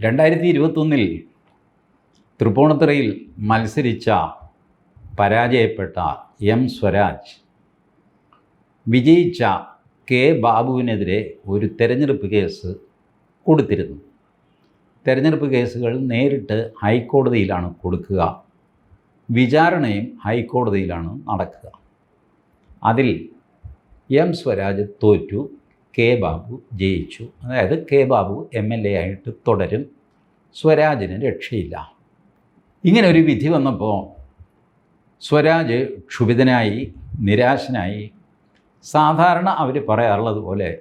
രണ്ടായിരത്തി ഇരുപത്തൊന്നിൽ തൃപ്പൂണിത്തുറയിൽ മത്സരിച്ച പരാജയപ്പെട്ട എം സ്വരാജ് വിജയിച്ച കെ ബാബുവിനെതിരെ ഒരു തെരഞ്ഞെടുപ്പ് കേസ് കൊടുത്തിരുന്നു. തെരഞ്ഞെടുപ്പ് കേസുകൾ നേരിട്ട് ഹൈക്കോടതിയിലാണ് കൊടുക്കുക. വിചാരണയും ഹൈക്കോടതിയിലാണ് നടക്കുക. അതിൽ എം സ്വരാജ് തോറ്റു. കെ ബാബു ജയിച്ചു. അതായത് K Babu M L A ആയിട്ട് തുടരും. സ്വരാജിന് രക്ഷയില്ല. ഇങ്ങനെ ഒരു വിധി വന്നപ്പോൾ സ്വരാജ് ക്ഷുഭിതനായി നിരാശനായി സാധാരണ അവർ പറയാറുള്ളത് പോലെ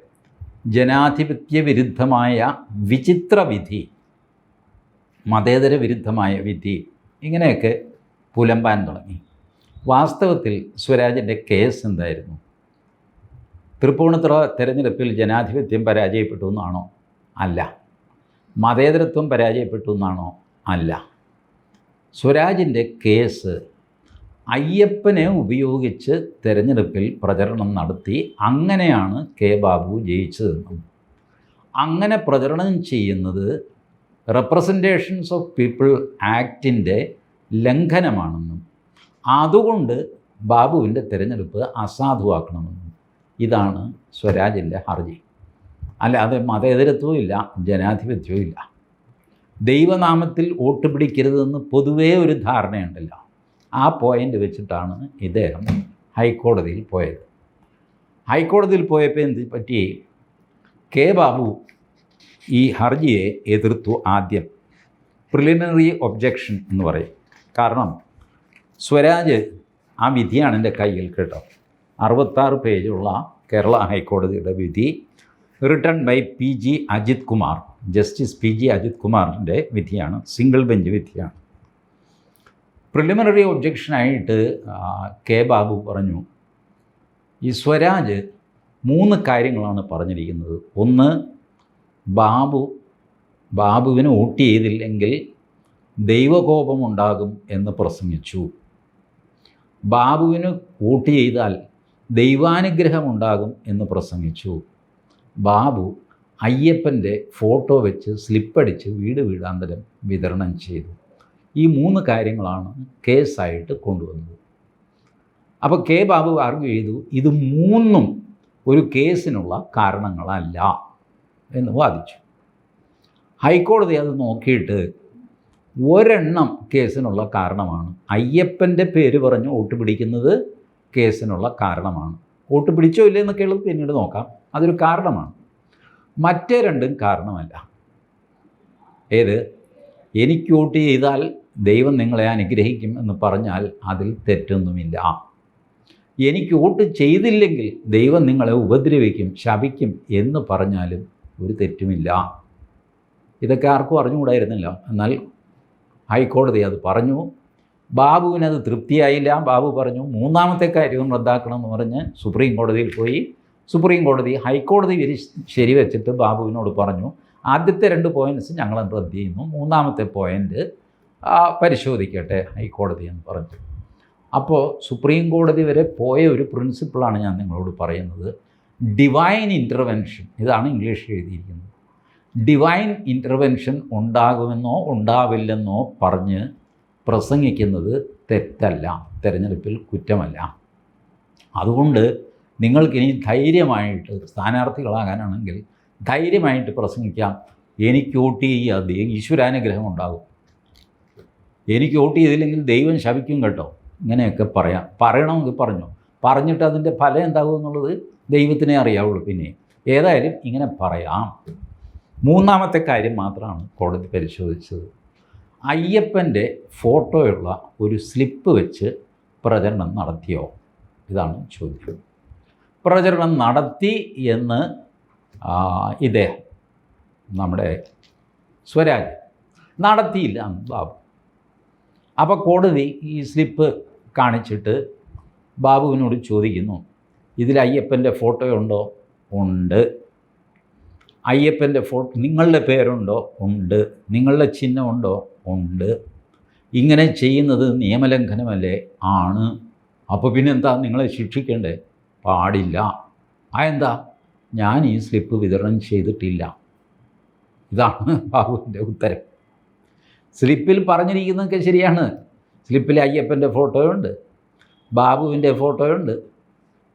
ജനാധിപത്യ വിരുദ്ധമായ വിചിത്ര വിധി മതേതര വിരുദ്ധമായ വിധി ഇങ്ങനെയൊക്കെ പുലമ്പാൻ തുടങ്ങി. വാസ്തവത്തിൽ സ്വരാജിന്റെ കേസ് എന്തായിരുന്നു? തൃപ്പൂണിത്തുറ തെരഞ്ഞെടുപ്പിൽ ജനാധിപത്യം പരാജയപ്പെട്ടു എന്നാണോ? അല്ല. മതേതരത്വം പരാജയപ്പെട്ടു എന്നാണോ? അല്ല. സ്വരാജിന്റെ കേസ് അയ്യപ്പനെ ഉപയോഗിച്ച് തെരഞ്ഞെടുപ്പിൽ പ്രചരണം നടത്തി അങ്ങനെയാണ് കെ ബാബു ജയിച്ചതെന്നും. അങ്ങനെ പ്രചരണം ചെയ്യുന്നത് റെപ്രസെന്റേഷൻസ് ഓഫ് പീപ്പിൾ ആക്ടിന്റെ ലംഘനമാണെന്നും. അതുകൊണ്ട് ബാബുവിന്റെ തിരഞ്ഞെടുപ്പ് അസാധുവാക്കണമെന്നും. ഇതാണ് സ്വരാജിന്റെ ഹർജി. അല്ലാതെ മതേതരത്വവും ഇല്ല ജനാധിപത്യവും ഇല്ല. ദൈവനാമത്തിൽ വോട്ട് പിടിക്കരുതെന്ന് പൊതുവേ ഒരു ധാരണയുണ്ടല്ലോ. ആ പോയിന്റ് വെച്ചിട്ടാണ് ഇദ്ദേഹം ഹൈക്കോടതിയിൽ പോയത്. ഹൈക്കോടതിയിൽ പോയപ്പോൾ എന്ത് പറ്റി? കെ ബാബു ഈ ഹർജിയെ എതിർത്തു ആദ്യം. പ്രിലിമിനറി ഒബ്ജക്ഷൻ എന്ന് പറയും. കാരണം സ്വരാജ് ആ വിധിയാണ് എന്റെ കയ്യിൽ കേട്ടോ. അറുപത്താറ് പേജുള്ള കേരള ഹൈക്കോടതിയുടെ വിധി. Written by P G Ajith Kumar justice P G Ajith കുമാറിന്റെ വിധിയാണ്. സിംഗിൾ ബെഞ്ച് വിധിയാണ്. പ്രിലിമിനറി ഒബ്ജക്ഷനായിട്ട് കെ ബാബു പറഞ്ഞു ഈ സ്വരാജ് മൂന്ന് കാര്യങ്ങളാണ് പറഞ്ഞിരിക്കുന്നത്. ഒന്ന് ബാബു ബാബുവിന് വോട്ട് ചെയ്തില്ലെങ്കിൽ ദൈവകോപമുണ്ടാകും എന്ന് പ്രസംഗിച്ചു. ബാബുവിന് വോട്ട് ചെയ്താൽ ദൈവാനുഗ്രഹമുണ്ടാകും എന്ന് പ്രസംഗിച്ചു. ബാബു അയ്യപ്പന്റെ ഫോട്ടോ വെച്ച് സ്ലിപ്പടിച്ച് വീട് വീടാന്തരം വിതരണം ചെയ്തു. ഈ മൂന്ന് കാര്യങ്ങളാണ് കേസായിട്ട് കൊണ്ടുവന്നത്. അപ്പോൾ കെ ബാബു ആർഗ്യൂ ചെയ്തു ഇത് മൂന്നും ഒരു കേസിനുള്ള കാരണങ്ങളല്ല എന്ന് വാദിച്ചു. ഹൈക്കോടതി അത് നോക്കിയിട്ട് ഒരെണ്ണം കേസിനുള്ള കാരണമാണ്. അയ്യപ്പന്റെ പേര് പറഞ്ഞ് വോട്ട് പിടിക്കുന്നത് കേസിനുള്ള കാരണമാണ്. വോട്ട് പിടിച്ചോ ഇല്ലേ എന്നൊക്കെയുള്ളത് പിന്നീട് നോക്കാം. അതൊരു കാരണമാണ്. മറ്റേ രണ്ടും കാരണമല്ല. ഏത്? എനിക്ക് വോട്ട് ചെയ്താൽ ദൈവം നിങ്ങളെ അനുഗ്രഹിക്കും എന്ന് പറഞ്ഞാൽ അതിൽ തെറ്റൊന്നുമില്ല. എനിക്ക് വോട്ട് ചെയ്തില്ലെങ്കിൽ ദൈവം നിങ്ങളെ ഉപദ്രവിക്കും ശപിക്കും എന്ന് പറഞ്ഞാലും ഒരു തെറ്റുമില്ല. ഇതൊക്കെ ആർക്കും അറിഞ്ഞുകൂടായിരുന്നില്ല. എന്നാൽ ഹൈക്കോടതി അത് പറഞ്ഞു. ബാബുവിനത് തൃപ്തിയായില്ല. ബാബു പറഞ്ഞു മൂന്നാമത്തെ കാര്യവും റദ്ദാക്കണം എന്ന് പറഞ്ഞ് സുപ്രീം കോടതിയിൽ പോയി. സുപ്രീം കോടതി ഹൈക്കോടതി വിരി ശരിവെച്ചിട്ട് ബാബുവിനോട് പറഞ്ഞു ആദ്യത്തെ രണ്ട് പോയിന്റ്സ് ഞങ്ങൾ റദ്ദ് ചെയ്യുന്നു. മൂന്നാമത്തെ പോയിന്റ് പരിശോധിക്കട്ടെ ഹൈക്കോടതി എന്ന് പറഞ്ഞു. അപ്പോൾ സുപ്രീം കോടതി വരെ പോയ ഒരു പ്രിൻസിപ്പിളാണ് ഞാൻ നിങ്ങളോട് പറയുന്നത്. ഡിവൈൻ ഇന്റർവെൻഷൻ ഇതാണ് ഇംഗ്ലീഷിൽ എഴുതിയിരിക്കുന്നത്. ഡിവൈൻ ഇന്റർവെൻഷൻ ഉണ്ടാകുമെന്നോ ഉണ്ടാവില്ലെന്നോ പറഞ്ഞ് പ്രസംഗിക്കുന്നത് തെറ്റല്ല തിരഞ്ഞെടുപ്പിൽ കുറ്റമല്ല. അതുകൊണ്ട് നിങ്ങൾക്കിനി ധൈര്യമായിട്ട് സ്ഥാനാർത്ഥികളാകാനാണെങ്കിൽ ധൈര്യമായിട്ട് പ്രസംഗിക്കാം. എനിക്ക് വോട്ട് ചെയ്യാതെ ഈശ്വരാനുഗ്രഹം ഉണ്ടാകും. എനിക്ക് വോട്ട് ചെയ്തില്ലെങ്കിൽ ദൈവം ശപിക്കും കേട്ടോ. ഇങ്ങനെയൊക്കെ പറയാം. പറയണമെങ്കിൽ പറഞ്ഞു. പറഞ്ഞിട്ട് അതിന്റെ ഫലം എന്താകും എന്നുള്ളത് ദൈവത്തിനെ അറിയാവുള്ളൂ പിന്നെ. ഏതായാലും ഇങ്ങനെ പറയാം. മൂന്നാമത്തെ കാര്യം മാത്രമാണ് കോടതി പരിശോധിച്ചത്. അയ്യപ്പന്റെ ഫോട്ടോയുള്ള ഒരു സ്ലിപ്പ് വെച്ച് പ്രചരണം നടത്തിയോ? ഇതാണ് ചോദ്യം. പ്രചരണം നടത്തി എന്ന് ഇദ്ദേഹം നമ്മുടെ സ്വരാജ് നടത്തിയില്ല ബാബു. അപ്പോൾ കോടതി ഈ സ്ലിപ്പ് കാണിച്ചിട്ട് ബാബുവിനോട് ചോദിക്കുന്നു ഇതിൽ അയ്യപ്പന്റെ ഫോട്ടോ ഉണ്ടോ? ഉണ്ട്. അയ്യപ്പന്റെ ഫോട്ടോ നിങ്ങളുടെ പേരുണ്ടോ? ഉണ്ട്. നിങ്ങളുടെ ചിഹ്നമുണ്ടോ ഉണ്ട്. ഇങ്ങനെ ചെയ്യുന്നത് നിയമലംഘനമല്ലേ? ആണ്. അപ്പോൾ പിന്നെന്താ? നിങ്ങളെ ശിക്ഷിക്കേണ്ടേ? പാടില്ല. ആ എന്താ? ഞാൻ ഈ സ്ലിപ്പ് വിതരണം ചെയ്തിട്ടില്ല. ഇതാണ് ബാബുവിന്റെ ഉത്തരം. സ്ലിപ്പിൽ പറഞ്ഞിരിക്കുന്നതൊക്കെ ശരിയാണ്. സ്ലിപ്പിൽ അയ്യപ്പന്റെ ഫോട്ടോയുണ്ട്. ബാബുവിന്റെ ഫോട്ടോയുണ്ട്.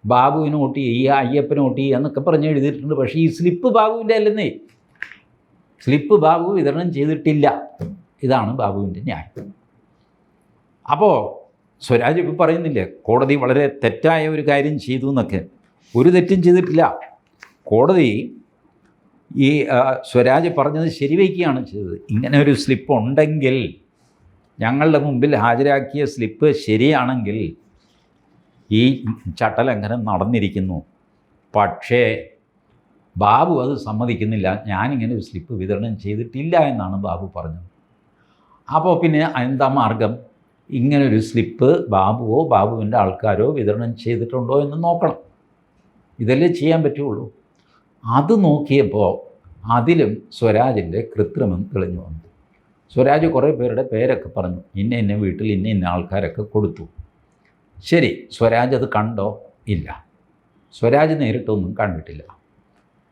ബാബുവിന് വോട്ട് ചെയ്യുക അയ്യപ്പന് എന്നൊക്കെ പറഞ്ഞ് എഴുതിയിട്ടുണ്ട്. പക്ഷേ ഈ സ്ലിപ്പ് ബാബുവിന്റെ അല്ലെന്നേ. സ്ലിപ്പ് ബാബു വിതരണം ചെയ്തിട്ടില്ല. ഇതാണ് ബാബുവിന്റെ ന്യായം. അപ്പോൾ സ്വരാജ് ഇപ്പോൾ പറയുന്നില്ലേ കോടതി വളരെ തെറ്റായ ഒരു കാര്യം ചെയ്തു എന്നൊക്കെ. ഒരു തെറ്റും ചെയ്തിട്ടില്ല. കോടതി ഈ സ്വരാജ് പറഞ്ഞത് ശരിവയ്ക്കുകയാണ് ചെയ്തത്. ഇങ്ങനെ ഒരു സ്ലിപ്പ് ഉണ്ടെങ്കിൽ ഞങ്ങളുടെ മുമ്പിൽ ഹാജരാക്കിയ സ്ലിപ്പ് ശരിയാണെങ്കിൽ ഈ ചട്ടലംഘനം നടന്നിരിക്കുന്നു. പക്ഷേ ബാബു അത് സമ്മതിക്കുന്നില്ല. ഞാനിങ്ങനെ ഒരു സ്ലിപ്പ് വിതരണം ചെയ്തിട്ടില്ല എന്നാണ് ബാബു പറഞ്ഞത്. അപ്പോൾ പിന്നെ എന്താ മാർഗം? ഇങ്ങനൊരു സ്ലിപ്പ് ബാബുവോ ബാബുവിന്റെ ആൾക്കാരോ വിതരണം ചെയ്തിട്ടുണ്ടോ എന്ന് നോക്കണം. ഇതല്ലേ ചെയ്യാൻ പറ്റുള്ളൂ. അത് നോക്കിയപ്പോൾ അതിലും സ്വരാജിന്റെ കൃത്രിമം തെളിഞ്ഞു വന്നു. സ്വരാജ് കുറേ പേരുടെ പേരൊക്കെ പറഞ്ഞു ഇന്ന ഇന്ന വീട്ടിൽ ഇന്ന ഇന്ന ആൾക്കാരൊക്കെ കൊടുത്തു. ശരി സ്വരാജ് അത് കണ്ടോ? ഇല്ല. സ്വരാജ് നേരിട്ടൊന്നും കണ്ടിട്ടില്ല.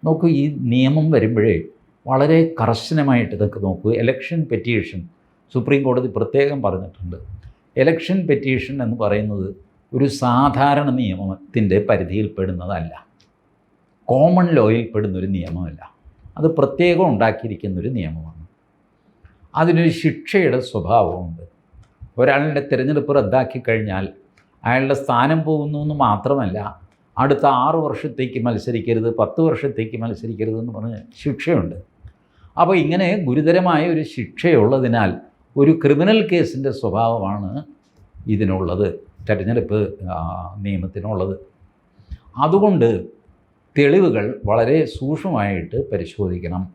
നോക്കൂ ഈ നിയമം വരുമ്പോഴേ വളരെ കർശനമായിട്ട് ഇതൊക്കെ നോക്കൂ. എലക്ഷൻ പെറ്റീഷൻ സുപ്രീം കോടതി പ്രത്യേകം പറഞ്ഞിട്ടുണ്ട്. എലക്ഷൻ പെറ്റീഷൻ എന്ന് പറയുന്നത് ഒരു സാധാരണ നിയമത്തിന്റെ പരിധിയിൽപ്പെടുന്നതല്ല. കോമൺ ലോയിൽ പെടുന്നൊരു നിയമമല്ല. അത് പ്രത്യേകം ഉണ്ടാക്കിയിരിക്കുന്നൊരു നിയമമാണ്. അതിനൊരു ശിക്ഷയുടെ സ്വഭാവമുണ്ട്. ഒരാളുടെ തിരഞ്ഞെടുപ്പ് റദ്ദാക്കി കഴിഞ്ഞാൽ അയാളുടെ സ്ഥാനം പോകുന്നു എന്ന് മാത്രമല്ല അടുത്ത ആറ് വർഷത്തേക്ക് മത്സരിക്കരുത് പത്ത് വർഷത്തേക്ക് മത്സരിക്കരുത് എന്ന് പറഞ്ഞ് ശിക്ഷയുണ്ട്. അപ്പോൾ ഇങ്ങനെ ഗുരുതരമായ ഒരു ശിക്ഷയുള്ളതിനാൽ ഒരു ക്രിമിനൽ കേസിന്റെ സ്വഭാവമാണ് ഇതിനുള്ളത്. തെരഞ്ഞെടുപ്പ് നിയമത്തിനുള്ളത്. അതുകൊണ്ട് തെളിവുകൾ വളരെ സൂക്ഷ്മമായിട്ട് പരിശോധിക്കണം.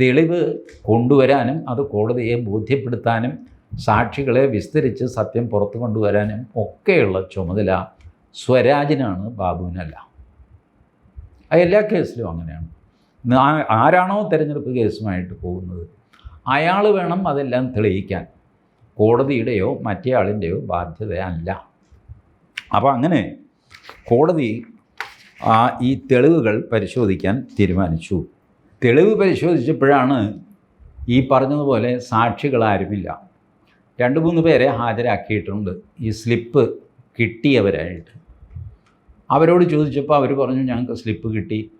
തെളിവ് കൊണ്ടുവരാനും അത് കോടതിയെ ബോധ്യപ്പെടുത്താനും സാക്ഷികളെ വിസ്തരിച്ച് സത്യം പുറത്തു കൊണ്ടുവരാനും ഒക്കെയുള്ള ചുമതല സ്വരാജിനാണ് ബാബുവിനല്ല. എല്ലാ കേസിലും അങ്ങനെയാണ്. ആരാണോ തിരഞ്ഞെടുപ്പ് കേസുമായിട്ട് പോകുന്നത് അയാൾ വേണം അതെല്ലാം തെളിയിക്കാൻ. കോടതിയുടെയോ മറ്റേ ആളിന്റെയോ ബാധ്യതയല്ല. അപ്പോൾ അങ്ങനെ കോടതി ആ ഈ തെളിവുകൾ പരിശോധിക്കാൻ തീരുമാനിച്ചു. തെളിവ് പരിശോധിച്ചപ്പോഴാണ് ഈ പറഞ്ഞതുപോലെ സാക്ഷികളാരുമില്ല. രണ്ട് മൂന്ന് പേരെ ഹാജരാക്കിയിട്ടുണ്ട്. ഈ സ്ലിപ്പ് കിട്ടിയവരായിട്ട്. അവരോട് ചോദിച്ചപ്പോൾ അവർ പറഞ്ഞു ഞങ്ങൾക്ക് സ്ലിപ്പ് കിട്ടി.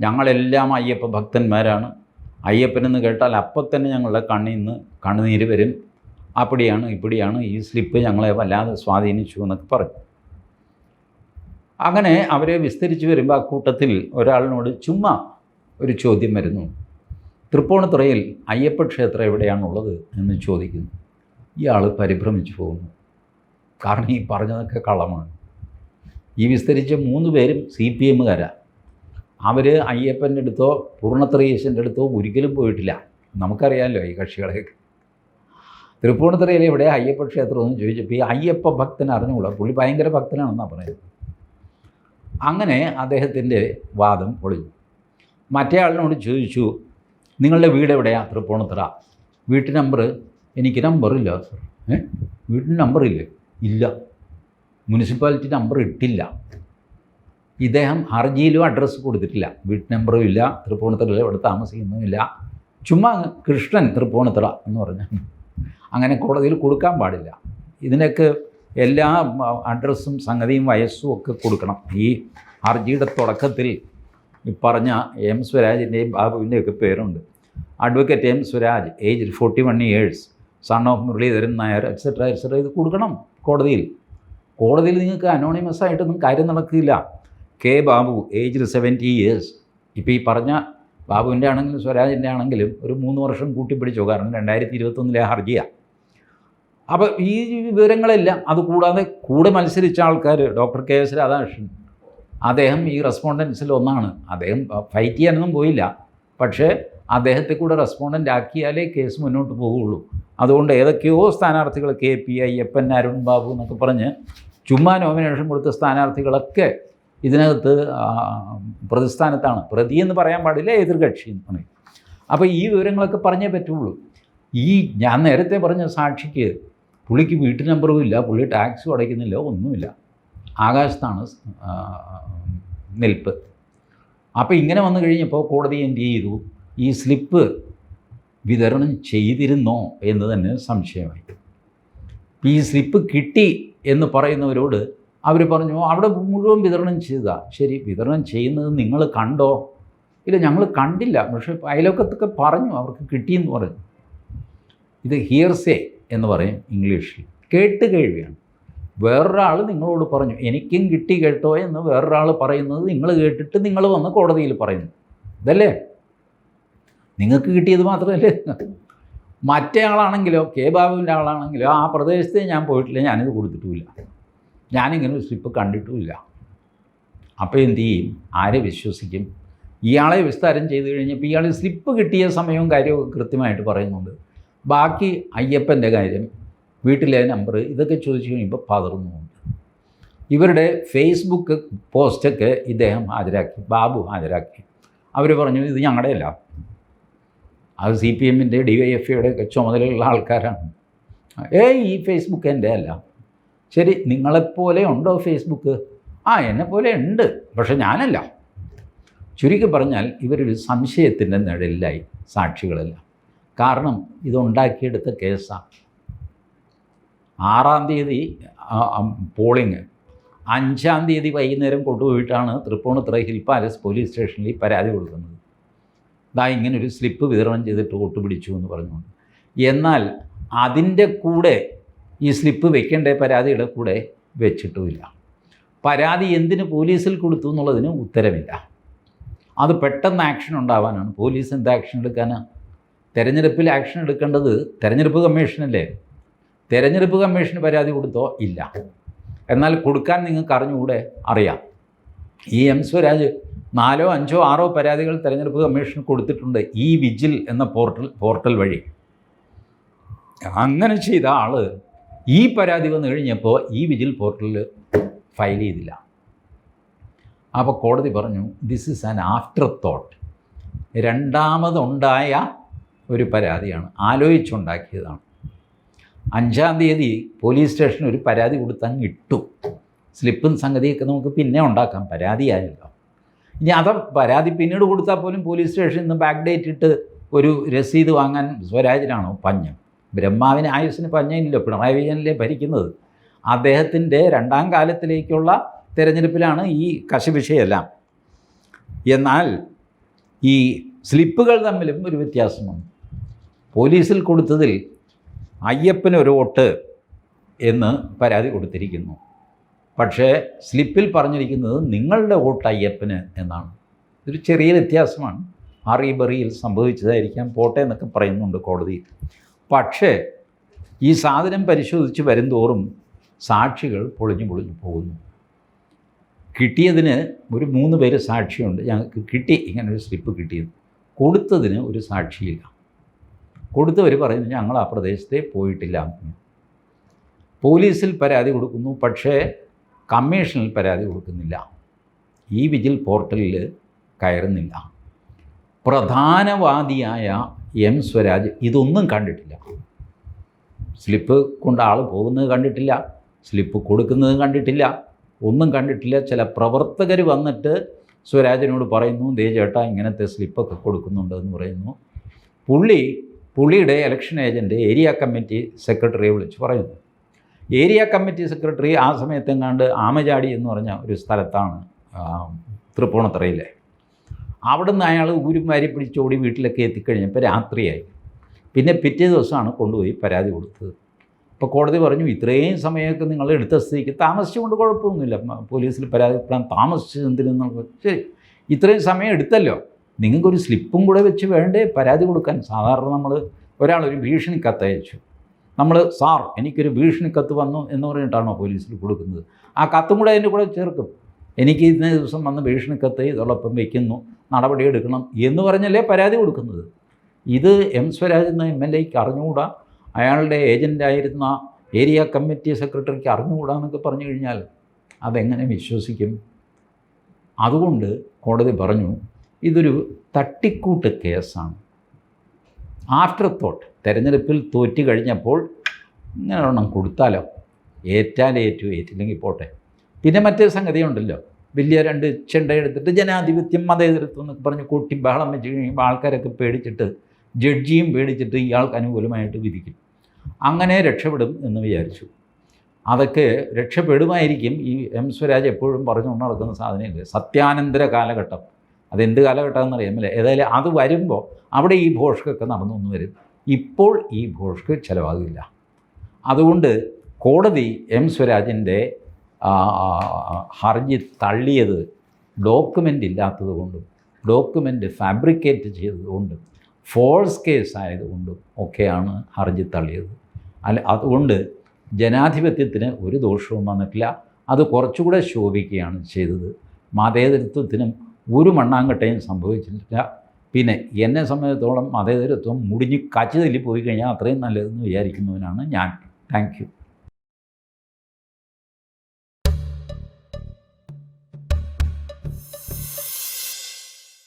ഞങ്ങളെല്ലാം അയ്യപ്പ ഭക്തന്മാരാണ്. അയ്യപ്പനെന്ന് കേട്ടാൽ അപ്പം തന്നെ ഞങ്ങളുടെ കണ്ണിൽ നിന്ന് കണ്ണുനീര് വരും. അപ്പടിയാണ് ഇപ്പടിയാണ് ഈ സ്ലിപ്പ് ഞങ്ങളെ വല്ലാതെ സ്വാധീനിച്ചു എന്നൊക്കെ പറഞ്ഞു അങ്ങനെ അവരെ വിസ്തരിച്ച് വരുമ്പോൾ ആ കൂട്ടത്തിൽ ഒരാളിനോട് ചുമ്മാ ഒരു ചോദ്യം വരുന്നു. തൃപ്പൂണിത്തുറയിൽ അയ്യപ്പ ക്ഷേത്രം എവിടെയാണുള്ളത് എന്ന് ചോദിക്കുന്നു. ഇയാൾ പരിഭ്രമിച്ചു പോകുന്നു. കാരണം ഈ പറഞ്ഞതൊക്കെ കള്ളമാണ്. ഈ വിസ്തരിച്ച മൂന്ന് പേരും സി പി എമ്മുകാരാണ് അവർ അയ്യപ്പന്റെ അടുത്തോ പൂർണത്രയീശന്റെ അടുത്തോ ഒരിക്കലും പോയിട്ടില്ല. നമുക്കറിയാമല്ലോ ഈ കക്ഷികളെയൊക്കെ. തൃപ്പൂണിത്തറയിൽ ഇവിടെ അയ്യപ്പ ക്ഷേത്രം എന്ന് ചോദിച്ചപ്പോൾ ഈ അയ്യപ്പ ഭക്തൻ അറിഞ്ഞുകൂടാ? പുള്ളി ഭയങ്കര ഭക്തനാണെന്നാണ് പറയുന്നത്. അങ്ങനെ അദ്ദേഹത്തിന്റെ വാദം പൊളിഞ്ഞു. മറ്റേ ആളിനോട് ചോദിച്ചു നിങ്ങളുടെ വീട് എവിടെയാണ് തൃപ്പൂണിത്തറ? വീട്ടു നമ്പർ എനിക്ക് നമ്പറില്ല സർ ഏ? വീട്ടിന് നമ്പറില്ലേ ഇല്ല? മുനിസിപ്പാലിറ്റി നമ്പർ ഇട്ടില്ല. ഇദ്ദേഹം ഹർജിയിലും അഡ്രസ്സ് കൊടുത്തിട്ടില്ല. വീട്ടു നമ്പറും ഇല്ല തൃപ്പൂണിത്തുറയിൽ ഇവിടെ താമസിക്കുന്നുമില്ല ചുമ്മാ കൃഷ്ണൻ തൃപ്പൂണിത്തുറ എന്ന് പറഞ്ഞു അങ്ങനെ കോടതിയിൽ കൊടുക്കാൻ പാടില്ല. ഇതിനൊക്കെ എല്ലാ അഡ്രസ്സും സംഗതിയും വയസ്സും ഒക്കെ കൊടുക്കണം. ഈ ഹർജിയുടെ തുടക്കത്തിൽ പറഞ്ഞ എം സ്വരാജിന്റെയും ബാബുവിന്റെയും ഒക്കെ പേരുണ്ട്. Advocate M Swaraj age forty one years son of Muraleedharan Nair etcetera etcetera ഇത് കൊടുക്കണം കോടതിയിൽ. കോടതിയിൽ നിങ്ങൾക്ക് അനോണിമസ് ആയിട്ടൊന്നും കാര്യം നടക്കില്ല. K Babu age seventy years ഇപ്പോൾ ഈ പറഞ്ഞ ബാബുവിന്റെ ആണെങ്കിലും സ്വരാജിന്റെ ആണെങ്കിലും ഒരു മൂന്ന് വർഷം കൂട്ടിപ്പിടിച്ചു കാരണം രണ്ടായിരത്തി ഇരുപത്തൊന്നിലെ ഹർജിയാണ് അപ്പോൾ ഈ വിവരങ്ങളെല്ലാം അതുകൂടാതെ കൂടെ മത്സരിച്ച ആൾക്കാർ ഡോക്ടർ കെ എസ് രാധാകൃഷ്ണൻ അദ്ദേഹം ഈ റെസ്പോണ്ടൻസിൽ ഒന്നാണ്. അദ്ദേഹം ഫൈറ്റ് ചെയ്യാനൊന്നും പോയില്ല. പക്ഷേ അദ്ദേഹത്തെ കൂടെ റെസ്പോണ്ടന്റ് ആക്കിയാലേ കേസ് മുന്നോട്ട് പോകുള്ളൂ. അതുകൊണ്ട് ഏതൊക്കെയോ സ്ഥാനാർത്ഥികൾ K P I Eppan Arun Babu എന്നൊക്കെ പറഞ്ഞ് ചുമ്മാ നോമിനേഷൻ കൊടുത്ത സ്ഥാനാർത്ഥികളൊക്കെ ഇതിനകത്ത് പ്രതിസ്ഥാനത്താണ്. പ്രതി എന്ന് പറയാൻ പാടില്ല എതിർകക്ഷി എന്ന് പറയും. അപ്പോൾ ഈ വിവരങ്ങളൊക്കെ പറഞ്ഞേ പറ്റുള്ളൂ. ഈ ഞാൻ നേരത്തെ പറഞ്ഞ സാക്ഷിക്ക് പുള്ളിക്ക് വീട്ടു നമ്പറും ഇല്ല പുള്ളി ടാക്സും അടയ്ക്കുന്നില്ല ഒന്നുമില്ല. ആകാശത്താണ് നിൽപ്പ്. അപ്പോൾ ഇങ്ങനെ വന്നു കഴിഞ്ഞപ്പോൾ കോടതി എന്ത് ചെയ്തു? ഈ സ്ലിപ്പ് വിതരണം ചെയ്തിരുന്നോ എന്ന് തന്നെ സംശയമായി. ഈ സ്ലിപ്പ് കിട്ടി എന്ന് പറയുന്നവരോട് അവർ പറഞ്ഞു അവിടെ മുഴുവൻ വിതരണം ചെയ്തതാ ശരി വിതരണം ചെയ്യുന്നത് നിങ്ങൾ കണ്ടോ? ഇല്ല ഞങ്ങൾ കണ്ടില്ല. പക്ഷേ അയലോക്കത്തൊക്കെ പറഞ്ഞു അവർക്ക് കിട്ടിയെന്ന് പറഞ്ഞു. ഇത് ഹിയർസേ എന്ന് പറയും ഇംഗ്ലീഷിൽ. കേട്ട് കേൾവിയാണ്. വേറൊരാൾ നിങ്ങളോട് പറഞ്ഞു എനിക്കും കിട്ടി കേട്ടോ എന്ന് വേറൊരാൾ പറയുന്നത് നിങ്ങൾ കേട്ടിട്ട് നിങ്ങൾ വന്ന് കോടതിയിൽ പറയുന്നു. ഇതല്ലേ? നിങ്ങൾക്ക് കിട്ടിയത് മാത്രമല്ലേ? മറ്റേ ആളാണെങ്കിലോ കെ ബാബുവിന്റെ ആളാണെങ്കിലോ ആ പ്രദേശത്തെ ഞാൻ പോയിട്ടില്ല ഞാനിത് കൊടുത്തിട്ടുമില്ല. ഞാനിങ്ങനെ ഒരു സ്ലിപ്പ് കണ്ടിട്ടുമില്ല. അപ്പോൾ എന്തു ചെയ്യും? ആരെ വിശ്വസിക്കും? ഇയാളെ വിസ്താരം ചെയ്ത് കഴിഞ്ഞപ്പോൾ ഇയാൾ സ്ലിപ്പ് കിട്ടിയ സമയവും കാര്യവും കൃത്യമായിട്ട് പറയുന്നുണ്ട്. ബാക്കി അയ്യപ്പന്റെ കാര്യം വീട്ടിലെ നമ്പർ ഇതൊക്കെ ചോദിച്ചു കഴിയുമ്പോൾ പതർന്നുണ്ട് ഇവരുടെ ഫേസ്ബുക്ക് പോസ്റ്റൊക്കെ ഇദ്ദേഹം ഹാജരാക്കി ബാബു ഹാജരാക്കി. അവർ പറഞ്ഞു ഇത് ഞങ്ങളുടെയല്ല. അത് സി പി എമ്മിന്റെ ഡി വൈ എഫ് ഐയുടെ ചുമതലയുള്ള ആൾക്കാരാണ്. ഏയ് ഈ ഫേസ്ബുക്ക് എന്റെ അല്ല ശരി നിങ്ങളെപ്പോലെ ഉണ്ടോ ഫേസ്ബുക്ക് ആ എന്നെപ്പോലെ പോലെ ഉണ്ട് പക്ഷെ ഞാനല്ല. ചുരുക്കി പറഞ്ഞാൽ ഇവരൊരു സംശയത്തിന്റെ നിഴലിലായി സാക്ഷികളല്ല. കാരണം ഇതുണ്ടാക്കിയെടുത്ത കേസാണ് ആറാം തീയതി പോളിങ് അഞ്ചാം തീയതി വൈകുന്നേരം കൊണ്ടുപോയിട്ടാണ് തൃപ്പൂണിത്തുറ ഹിൽ പാലസ് പോലീസ് സ്റ്റേഷനിൽ പരാതി കൊടുക്കുന്നത്. ദാ ഇങ്ങനൊരു സ്ലിപ്പ് വിതരണം ചെയ്തിട്ട് കൊട്ടുപിടിച്ചു പിടിച്ചു എന്ന് പറഞ്ഞുകൊണ്ട്. എന്നാൽ അതിന്റെ കൂടെ ഈ സ്ലിപ്പ് വെക്കേണ്ട പരാതിയുടെ കൂടെ വെച്ചിട്ടുമില്ല. പരാതി എന്തിന് പോലീസിൽ കൊടുത്തു എന്നുള്ളതിന് ഉത്തരമില്ല. അത് പെട്ടെന്ന് ആക്ഷൻ ഉണ്ടാവാനാണ്. പോലീസ് എന്ത് ആക്ഷൻ എടുക്കാനാണ് തെരഞ്ഞെടുപ്പിൽ ആക്ഷൻ എടുക്കേണ്ടത് തെരഞ്ഞെടുപ്പ് കമ്മീഷനല്ലേ തെരഞ്ഞെടുപ്പ് കമ്മീഷന് പരാതി കൊടുത്തോ? ഇല്ല. എന്നാൽ കൊടുക്കാൻ നിങ്ങൾക്ക് അറിഞ്ഞുകൂടെ? അറിയാം. ഈ എം സ്വരാജ് നാലോ അഞ്ചോ ആറോ പരാതികൾ തെരഞ്ഞെടുപ്പ് കമ്മീഷൻ കൊടുത്തിട്ടുണ്ട് ഈ വിജിൽ എന്ന പോർട്ടൽ പോർട്ടൽ വഴി. അങ്ങനെ ചെയ്ത ആൾ ഈ പരാതി വന്നു കഴിഞ്ഞപ്പോൾ ഈ വിജിൽ പോർട്ടലിൽ ഫയൽ ചെയ്തില്ല. അപ്പോൾ കോടതി പറഞ്ഞു this is an afterthought രണ്ടാമതുണ്ടായ ഒരു പരാതിയാണ് ആലോചിച്ചുണ്ടാക്കിയതാണ്. അഞ്ചാം തീയതി പോലീസ് സ്റ്റേഷനിൽ ഒരു പരാതി കൊടുത്താൽ ഇട്ടു. സ്ലിപ്പും സംഗതിയൊക്കെ നമുക്ക് പിന്നെ ഉണ്ടാക്കാം പരാതിയായല്ലോ ഇനി അത് പരാതി പിന്നീട് കൊടുത്താൽ പോലും പോലീസ് സ്റ്റേഷനിൽ നിന്ന് ബാക്ക് ഡേറ്റ് ഇട്ട് ഒരു രസീത് വാങ്ങാൻ സ്വരാജിലാണോ പഞ്ഞം? ബ്രഹ്മാവിന് ആയുസ്സിന് പഞ്ഞമില്ലല്ലോ പിണറായി വിജയനല്ലേ ഭരിക്കുന്നത്? അദ്ദേഹത്തിന്റെ രണ്ടാം കാലത്തിലേക്കുള്ള തിരഞ്ഞെടുപ്പിലാണ് ഈ കശവിഷയെല്ലാം. എന്നാൽ ഈ സ്ലിപ്പുകൾ തമ്മിലും ഒരു വ്യത്യാസമുണ്ട്. പോലീസിൽ കൊടുത്തതിൽ അയ്യപ്പന് ഒരു വോട്ട് എന്ന് പരാതി കൊടുത്തിരിക്കുന്നു. പക്ഷേ സ്ലിപ്പിൽ പറഞ്ഞിരിക്കുന്നത് നിങ്ങളുടെ വോട്ട് അയ്യപ്പന് എന്നാണ്. ഇതൊരു ചെറിയ വ്യത്യാസമാണ്. അറിബറിയിൽ സംഭവിച്ചതായിരിക്കാം പോട്ടെ എന്നൊക്കെ പറയുന്നുണ്ട് കോടതി. പക്ഷേ ഈ സാധനം പരിശോധിച്ച് വരുംതോറും സാക്ഷികൾ പൊളിഞ്ഞു പൊളിഞ്ഞു പോകുന്നു. കിട്ടിയതിന് ഒരു മൂന്ന് പേര് സാക്ഷിയുണ്ട്. ഞങ്ങൾക്ക് കിട്ടി ഇങ്ങനെ ഒരു സ്ലിപ്പ് കിട്ടിയത്. കൊടുത്തതിന് ഒരു സാക്ഷിയില്ല. കൊടുത്തവർ പറയുന്നു ഞങ്ങൾ ആ പ്രദേശത്തെ പോയിട്ടില്ല. പോലീസിൽ പരാതി കൊടുക്കുന്നു പക്ഷേ കമ്മീഷനിൽ പരാതി കൊടുക്കുന്നില്ല. ഈ വിജിൽ പോർട്ടലിൽ കയറുന്നില്ല. പ്രധാനവാദിയായ എം സ്വരാജ് ഇതൊന്നും കണ്ടിട്ടില്ല. സ്ലിപ്പ് കൊണ്ട് ആൾ പോകുന്നത് കണ്ടിട്ടില്ല. സ്ലിപ്പ് കൊടുക്കുന്നത് കണ്ടിട്ടില്ല. ഒന്നും കണ്ടിട്ടില്ല. ചില പ്രവർത്തകർ വന്നിട്ട് സ്വരാജിനോട് പറയുന്നു ദേ ചേട്ടാ ഇങ്ങനത്തെ സ്ലിപ്പൊക്കെ കൊടുക്കുന്നുണ്ട് എന്ന് പറയുന്നു. പുള്ളി പുള്ളിയുടെ ഇലക്ഷൻ ഏജന്റ് ഏരിയ കമ്മിറ്റി സെക്രട്ടറിയെ വിളിച്ച് പറയുന്നു. ഏരിയ കമ്മിറ്റി സെക്രട്ടറി ആ സമയത്തെങ്ങാണ്ട് ആമചാടി എന്ന് പറഞ്ഞ ഒരു സ്ഥലത്താണ് തൃപ്പൂണിത്തറയിലെ. അവിടുന്ന് അയാൾ ഊരും വാരി പിടിച്ചോടി വീട്ടിലൊക്കെ എത്തിക്കഴിഞ്ഞപ്പോൾ രാത്രിയായി. പിന്നെ പിറ്റേ ദിവസമാണ് കൊണ്ടുപോയി പരാതി കൊടുത്തത്. അപ്പോൾ കോടതി പറഞ്ഞു ഇത്രയും സമയമൊക്കെ നിങ്ങൾ എടുത്ത സ്ഥിതിക്ക് താമസിച്ചുകൊണ്ട് കുഴപ്പമൊന്നുമില്ല. പോലീസിൽ പരാതിപ്പെടാൻ താമസിച്ചു എന്തിനെന്നുള്ള ശരി. ഇത്രയും സമയം എടുത്തല്ലോ. നിങ്ങൾക്കൊരു സ്ലിപ്പും കൂടെ വെച്ച് വേണ്ടേ? പരാതി കൊടുക്കാൻ സാധാരണ നമ്മൾ ഒരാളൊരു ഭീഷണി കത്തയച്ചു നമ്മൾ സാർ എനിക്കൊരു ഭീഷണി കത്ത് വന്നു എന്ന് പറഞ്ഞിട്ടാണോ പോലീസിൽ കൊടുക്കുന്നത്? ആ കത്തും കൂടെ അതിന്റെ കൂടെ ചേർക്കും. എനിക്ക് ഇന്നേ ദിവസം വന്ന് ഭീഷണി കത്ത് ഇതോടൊപ്പം വയ്ക്കുന്നു. നടപടിയെടുക്കണം എന്ന് പറഞ്ഞല്ലേ പരാതി കൊടുക്കുന്നത്. ഇത് എം സ്വരാജ് എന്ന എം എൽ എക്ക് അറിഞ്ഞുകൂടാ? അയാളുടെ ഏജന്റായിരുന്ന ഏരിയ കമ്മിറ്റി സെക്രട്ടറിക്ക് അറിഞ്ഞുകൂടാ എന്നൊക്കെ പറഞ്ഞു കഴിഞ്ഞാൽ അതെങ്ങനെ വിശ്വസിക്കും? അതുകൊണ്ട് കോടതി പറഞ്ഞു ഇതൊരു തട്ടിക്കൂട്ട് കേസാണ്. ആഫ്റ്റർ തോട്ട് തിരഞ്ഞെടുപ്പിൽ തോറ്റു കഴിഞ്ഞപ്പോൾ ഇങ്ങനെ ഒരെണ്ണം കൊടുത്താലോ? ഏറ്റാലേറ്റു ഏറ്റില്ലെങ്കിൽ പോട്ടെ. പിന്നെ മറ്റൊരു സംഗതിയുണ്ടല്ലോ. വലിയ രണ്ട് ചെണ്ട എടുത്തിട്ട് ജനാധിപത്യം മതേതരത്വം എന്നൊക്കെ പറഞ്ഞ് കൂട്ടി ബഹളം വെച്ച് കഴിയുമ്പോൾ ആൾക്കാരൊക്കെ പേടിച്ചിട്ട് ജഡ്ജിയും പേടിച്ചിട്ട് ഇയാൾക്ക് അനുകൂലമായിട്ട് വിധിക്കും. അങ്ങനെ രക്ഷപ്പെടും എന്ന് വിചാരിച്ചു. അതൊക്കെ രക്ഷപ്പെടുമായിരിക്കും. ഈ എം സ്വരാജ് എപ്പോഴും പറഞ്ഞുകൊണ്ട് നടക്കുന്ന സാധനമില്ല? സത്യാനന്തര കാലഘട്ടം. അതെന്ത് കാലഘട്ടം അറിയാമല്ലേ ഏതായാലും അത് വരുമ്പോൾ അവിടെ ഈ ഭോഷ്കൊക്കെ നടന്നു വന്ന് വരും. ഇപ്പോൾ ഈ ഭോഷ്ക്ക് ചിലവാകില്ല. അതുകൊണ്ട് കോടതി എം സ്വരാജിന്റെ ഹർജി തള്ളിയത് ഡോക്യുമെന്റ് ഇല്ലാത്തത് കൊണ്ടും ഡോക്യുമെന്റ് ഫാബ്രിക്കേറ്റ് ചെയ്തതുകൊണ്ടും ഫോൾസ് കേസ് ആയതുകൊണ്ടും ഒക്കെയാണ് ഹർജി തള്ളിയത്. അല്ല അതുകൊണ്ട് ജനാധിപത്യത്തിന് ഒരു ദോഷവും വന്നിട്ടില്ല. അത് കുറച്ചുകൂടെ ശോഭിക്കുകയാണ് ചെയ്തത്. മതേതരത്വത്തിനും ഒരു മണ്ണാങ്കട്ടയും സംഭവിച്ചിട്ടില്ല. പിന്നെ എന്നെ സംബന്ധിച്ചിടത്തോളം മതേതരത്വം മുടിഞ്ഞ് കച്ചു തല്ലി പോയി കഴിഞ്ഞാൽ അത്രയും നല്ലതെന്ന് വിചാരിക്കുന്നവനാണ് ഞാൻ. താങ്ക്